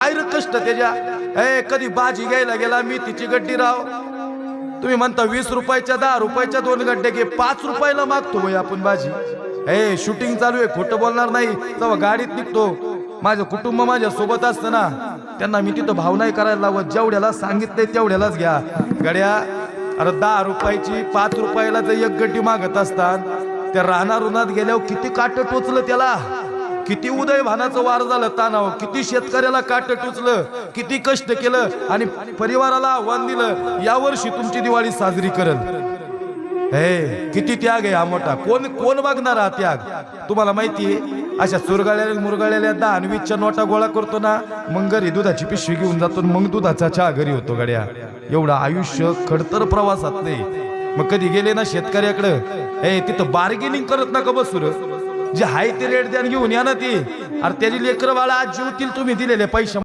काय कष्ट त्याच्या. ए कधी भाजी घ्यायला गेला मी तिची गड्डी राव. तुम्ही म्हणता वीस रुपयाच्या दहा रुपयाच्या दोन गड्डे घे पाच रुपयाला मागतो भाई आपण भाजी ए शूटिंग चालू आहे खोटं बोलणार नाही. तेव्हा गाडीत निघतो. माझं कुटुंब माझ्या सोबत असतं ना. त्यांना मी तिथं भाव नाही करायला लावत. जेवढ्याला सांगितलंय तेवढ्यालाच घ्या. गड्या अरे दहा रुपयाची पाच रुपयाला जर एक गड्डी मागत असतात त्या राहणार उन्हात गेल्यावर किती काट टोचलं त्याला. किती उदय भानाचं वार झालं तानाव. किती शेतकऱ्याला काट टुचलं किती कष्ट केलं आणि परिवाराला आव्हान दिलं या वर्षी तुमची दिवाळी साजरी करल. हे किती त्याग आहे हा मोठा. कोण कोण मागणार हा त्याग? तुम्हाला माहितीये अशा चुरगाळ्या मुरगाळ्याला दहा आणि वीसच्या नोटा गोळा करतो ना मग घरी दुधाची पिशवी घेऊन जातो आणि मग दुधाचा चहा घरी होतो गड्या. एवढं आयुष्य खडतर प्रवासात नाही. मग कधी गेले ना शेतकऱ्याकडं? हे तिथं बार्गेनिंग करत नका बसू जे हाय ते रेट द्यान घेऊन या ना ती. अरे त्याची लेकर बाळा आज जीवतील तुम्ही दिलेले पैसे.